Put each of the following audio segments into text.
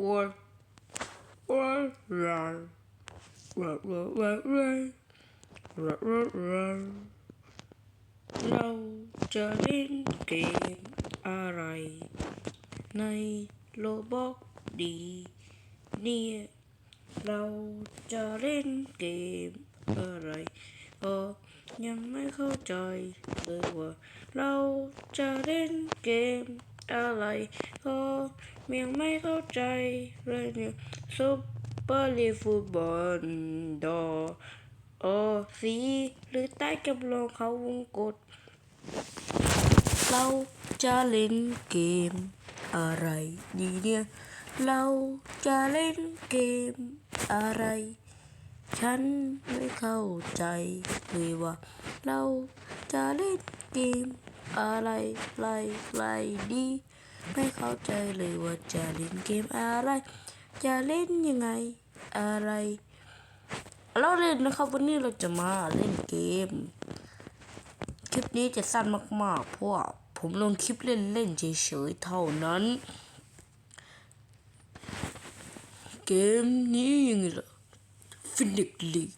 World. World Run. World, world, world, run. Lâu chờ đến kỳ à rầy. Nay robot đi nia. Lâu chờ đến kỳ à rầy. Ờ, nhắm mấy khâu trời. Lâu chờ đến kỳ อะไรก็ยังไม่เข้าใจเลยเราจะเล่นเกมอะไรก็ยังไม่เข้าใจเลยเนี่ยซุปเปอร์ลีฟุตบอลดอโอสีหรือใต้กำลองเขาวงกดเราจะเล่นเกมอะไรดีเนี่ย เราจะเล่นเกมอะไร ฉันไม่เข้าใจเลยว่า เราจะเล่นเกม อะไรไรไรดีไม่เข้าใจเลยว่าจะเล่นเกมอะไร จะเล่นยังไงอะไรเราเล่นนะครับวันนี้เราจะมาเล่นเกม คลิปนี้จะสั้นมากๆ เพราะว่าผมลงคลิปเล่นๆเฉยๆเท่านั้น เกมนี้ยังไงล่ะฟินิกลีก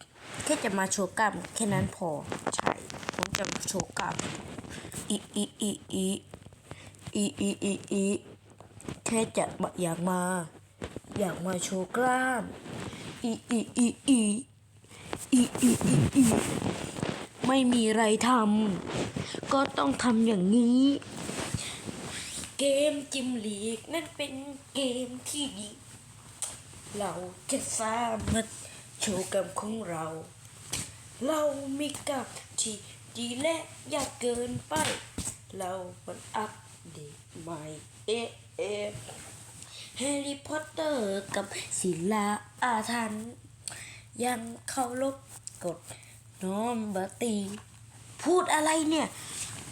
แค่จะมาโชว์กล้ามแค่นั้นพอใช่ ผมจะโชว์กล้ามอีอีอีอีอีอีอีอีแค่จะมาอยากมา อยากมาโชว์กล้ามอีอีอีอีอีอีอีอีไม่มีอะไรทำก็ต้องทำอย่างนี้ เกมจิมลีกนั่นเป็นเกมที่ดี เราจะสามารถโชว์กรรมของเรา เรามีกับที่ ดีและยากเกินไป เรามันอัปเดตใหม่เอ๊ะเอ๊ะแฮร์รี่พอตเตอร์กับศิลาอาถรรพ์ยังเคารพกฎน้อมบตี พูดอะไรเนี่ย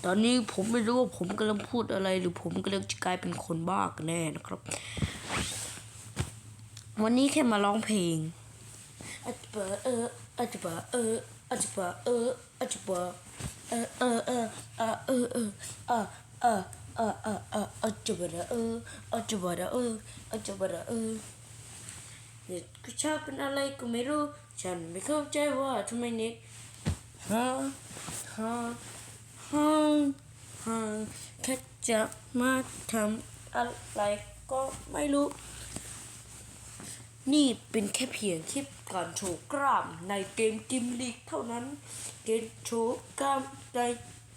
ตอนนี้ผมไม่รู้ว่าผมกำลังพูดอะไร หรือผมกำลังจะกลายเป็นคนบ้ากันแน่นะครับ วันนี้แค่มาร้องเพลงอาจจะเอออาจจะเอออาจจะเอออาจจะ เบอเออเออเออเออเออเออเออเออเออเออเอออาจจะเบอเอออาจจะเบอเอออาจจะเออเน็ตก็ชอบเป็นอะไรก็ไม่รู้ ฉันไม่เข้าใจว่าทำไมเน็ตฮะฮะฮะฮะแค่จะมาทำอะไรก็ไม่รู้ นี่เป็นแค่เพียงคลิปการโชว์กล้ามในเกมจิมลีกเท่านั้น เกมโชว์กล้ามใน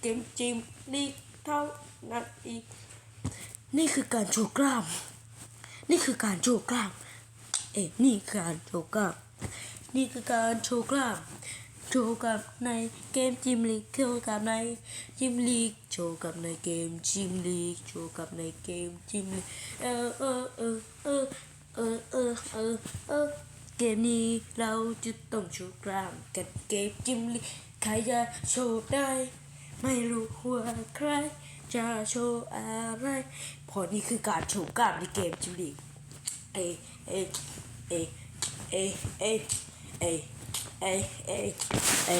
เกมจิมลีกเท่านั้นอีก นี่คือการโชว์กล้าม นี่คือการโชว์กล้าม เอ๊ะนี่คือการโชว์กล้าม นี่คือการโชว์กล้าม โชว์กับในเกมจิมลีกโชว์กับในจิมลีกโชว์กับในเกมจิมลีกโชว์กับในเกมจิมลีกเออเออเออเออ เออเออเออเออเกมนี้เราจะต้องโชว์กล้ามกันเกมจิมลีกใครจะโชว์ได้ ไม่รู้ว่าใคร จะโชว์อะไรพอนี่คือการโชว์กล้ามในเกมจิมลีกเอเอเอเอเอเอเอเอเอ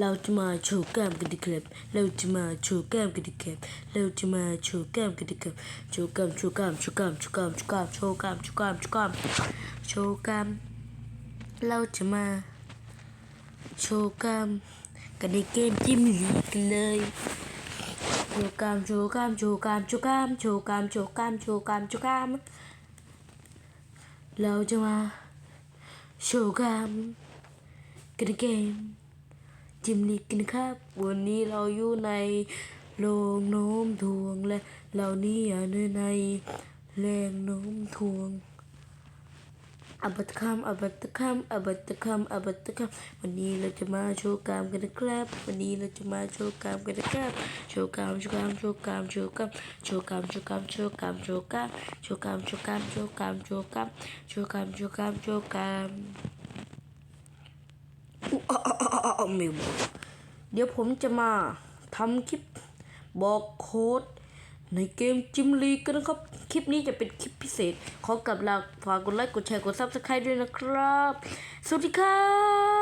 เราจะมาโชว์กล้ามกันดีครับ เราจะมาโชว์กล้ามกันดีครับ เราจะมาโชว์กล้ามกันดีครับโชว์กล้ามโชว์กล้ามโชว์กล้ามโชว์กล้ามโชว์กล้ามโชว์กล้ามโชว์กล้ามโชว์กล้ามโชว์กล้ามเราจะมาโชว์กล้ามกันในเกมจิ้มลีกกันเลยโชว์กล้ามโชว์กล้ามโชว์กล้ามโชว์กล้ามโชว์กล้ามโชว์กล้ามโชว์กล้ามโชว์กล้ามเราจะมาโชว์กล้ามกันในเกม จิมลีกกันครับ วันนี้เราอยู่ในโรงโน้มถ่วงและเรานี่อยู่ในแรงโน้มถ่วงอบัตคำอบัตคำอบัตคำอบัตคำวันนี้เราจะมาโชว์กรามกันนะครับ วันนี้เราจะมาโชว์กรามกันนะครับ โชว์กรามโชว์กรามโชว์กรามโชว์กรามโชว์กรามโชว์กรามโชว์กรามโชว์กรามโชว์กรามโชว์กรามโชว์กรามโชว์กรามโชว์กรามโชว์กรามโชว์กราม อุ๊อ้าวไม่บอกเดี๋ยวผมจะมาทำคลิปบอกโค้ดในเกมจิมลีกกันนะครับ คลิปนี้จะเป็นคลิปพิเศษ ขอกลับลาฝากกดไลค์ กดแชร์ กดซับสไครต์ด้วยนะครับ สวัสดีครับ